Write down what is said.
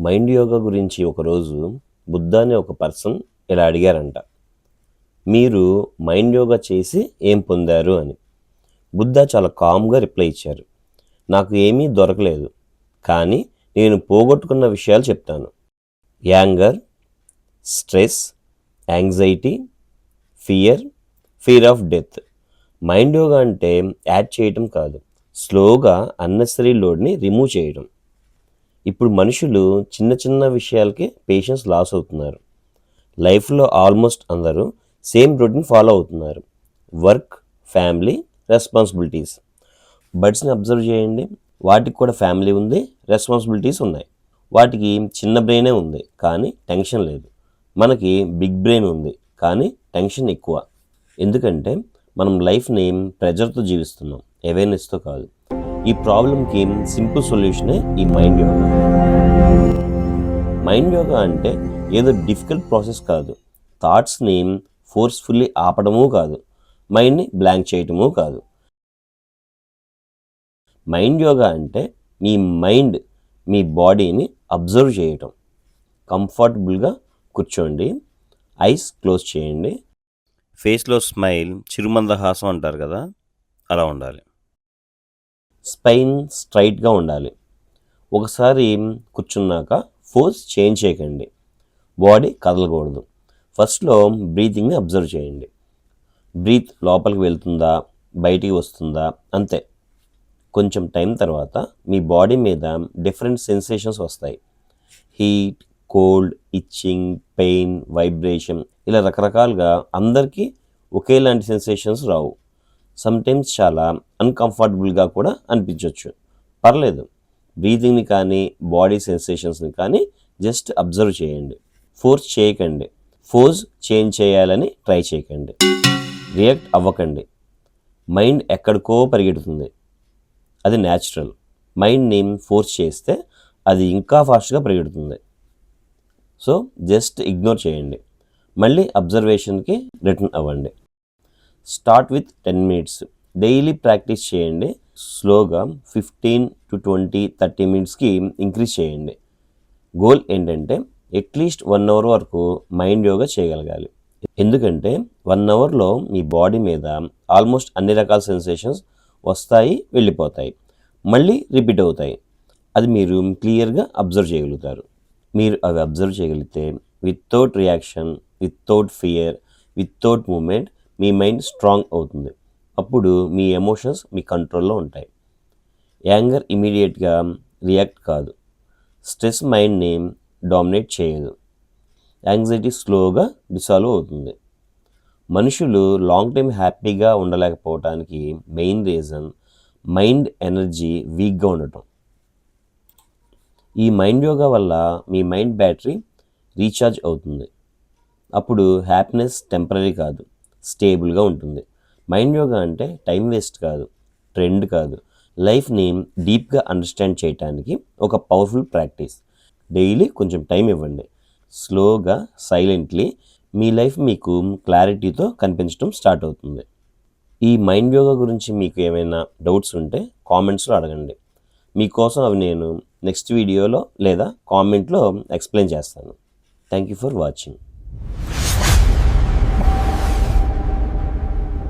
Mind yoga గురించి ఒకరోజు బుద్ధ అనే ఒక పర్సన్ ఇలా అడిగారంట. మీరు మైండ్ యోగా చేసి ఏం పొందారు అని. బుద్ధ చాలా కామ్గా రిప్లై ఇచ్చారు. నాకు ఏమీ దొరకలేదు. కానీ నేను పోగొట్టుకున్న విషయాలు చెప్తాను. Anger stress anxiety fear fear of death. Mind yoga అంటే యాడ్ చేయటం కాదు. స్లోగా అన్నెసరీ లోడ్ని రిమూవ్ చేయడం. ఇప్పుడు మనుషులు చిన్న చిన్న విషయాలకే పేషెన్స్ లాస్ అవుతున్నారు. లైఫ్లో ఆల్మోస్ట్ అందరూ సేమ్ రొటీన్ ఫాలో అవుతున్నారు. Work family responsibilities. బర్డ్స్ని అబ్జర్వ్ చేయండి. వాటికి కూడా ఫ్యామిలీ ఉంది రెస్పాన్సిబిలిటీస్ ఉన్నాయి. వాటికి చిన్న బ్రెయినే ఉంది కానీ టెన్షన్ లేదు. మనకి బిగ్ బ్రెయిన్ ఉంది కానీ టెన్షన్ ఎక్కువ. ఎందుకంటే మనం లైఫ్ని ప్రెజర్తో జీవిస్తున్నాం. అవేర్నెస్తో కాదు. ఈ ప్రాబ్లంకి సింపుల్ సొల్యూషనే ఈ మైండ్ యోగా. మైండ్ యోగా అంటే ఏదో డిఫికల్ట్ ప్రాసెస్ కాదు. థాట్స్ని ఫోర్స్ఫుల్లీ ఆపడము కాదు. మైండ్ని బ్లాంక్ చేయటము కాదు. మైండ్ యోగా అంటే మీ మైండ్ మీ బాడీని అబ్జర్వ్ చేయటం. కంఫర్టబుల్గా కూర్చోండి. ఐస్ క్లోజ్ చేయండి. ఫేస్లో స్మైల్ చిరుమందహాసం అంటారు కదా అలా ఉండాలి. స్పైన్ స్ట్రైట్గా ఉండాలి. ఒకసారి కూర్చున్నాక ఫోర్స్ చేంజ్ చేయకండి. బాడీ కదలకూడదు. ఫస్ట్లో బ్రీతింగ్ని అబ్జర్వ్ చేయండి. బ్రీత్ లోపలికి వెళ్తుందా? బయటికి వస్తుందా? అంతే. కొంచెం టైం తర్వాత మీ బాడీ మీద డిఫరెంట్ సెన్సేషన్స్ వస్తాయి. Heat cold itching pain vibration ఇలా రకరకాలుగా అందరికీ ఒకేలాంటి సెన్సేషన్స్ రావు. సమ్టైమ్స్ చాలా అన్కంఫర్టబుల్గా కూడా అనిపించవచ్చు పర్లేదు. బ్రీతింగ్ని కానీ బాడీ సెన్సేషన్స్ని కానీ జస్ట్ అబ్జర్వ్ చేయండి. ఫోర్స్ చేయకండి. ఫోర్స్ చేంజ్ చేయాలని ట్రై చేయకండి. రియాక్ట్ అవ్వకండి. మైండ్ ఎక్కడికో పరిగెడుతుంది. అది న్యాచురల్ మైండ్ని ఫోర్స్ చేస్తే అది ఇంకా ఫాస్ట్గా పరిగెడుతుంది. సో జస్ట్ ఇగ్నోర్ చేయండి. మళ్ళీ అబ్జర్వేషన్కి రిటర్న్ అవ్వండి. Start with ten minutes. Daily practice చేయండి. స్లోగా ఫిఫ్టీన్ టు ట్వంటీ థర్టీ మినిట్స్కి ఇంక్రీజ్ చేయండి. గోల్ ఏంటంటే అట్లీస్ట్ వన్ అవర్ వరకు మైండ్ యోగా చేయగలగాలి. ఎందుకంటే వన్ అవర్లో మీ బాడీ మీద ఆల్మోస్ట్ అన్ని రకాల సెన్సేషన్స్ వస్తాయి వెళ్ళిపోతాయి. మళ్ళీ రిపీట్ అవుతాయి. అది మీరు క్లియర్గా అబ్జర్వ్ చేయగలుగుతారు. మీరు అవి అబ్జర్వ్ చేయగలిగితే without reaction without fear without movement మీ మైండ్ స్ట్రాంగ్ అవుతుంది. అప్పుడు మీ ఎమోషన్స్ మీ కంట్రోల్లో ఉంటాయి. యాంగర్ ఇమీడియట్గా రియాక్ట్ కాదు. స్ట్రెస్ మైండ్ని డామినేట్ చేయదు. యాంగ్జైటీ స్లోగా డిసాల్వ్ అవుతుంది. మనుషులు లాంగ్ టైం హ్యాపీగా ఉండలేకపోవటానికి మెయిన్ రీజన్ మైండ్ ఎనర్జీ వీక్గా ఉండటం. ఈ మైండ్ యోగా వల్ల మీ మైండ్ బ్యాటరీ రీఛార్జ్ అవుతుంది. అప్పుడు హ్యాపీనెస్ టెంపరీ కాదు. స్టేబుల్గా ఉంటుంది. మైండ్ యోగా అంటే టైం వేస్ట్ కాదు ట్రెండ్ కాదు. లైఫ్ని డీప్గా అండర్స్టాండ్ చేయడానికి ఒక పవర్ఫుల్ ప్రాక్టీస్. డైలీ కొంచెం టైం ఇవ్వండి. స్లోగా సైలెంట్లీ మీ లైఫ్ మీకు క్లారిటీతో కనిపించడం స్టార్ట్ అవుతుంది. ఈ మైండ్ యోగా గురించి మీకు ఏమైనా డౌట్స్ ఉంటే కామెంట్స్లో అడగండి. మీకోసం అవి నేను నెక్స్ట్ వీడియోలో లేదా కామెంట్లో ఎక్స్ప్లెయిన్ చేస్తాను. Thank you for watching.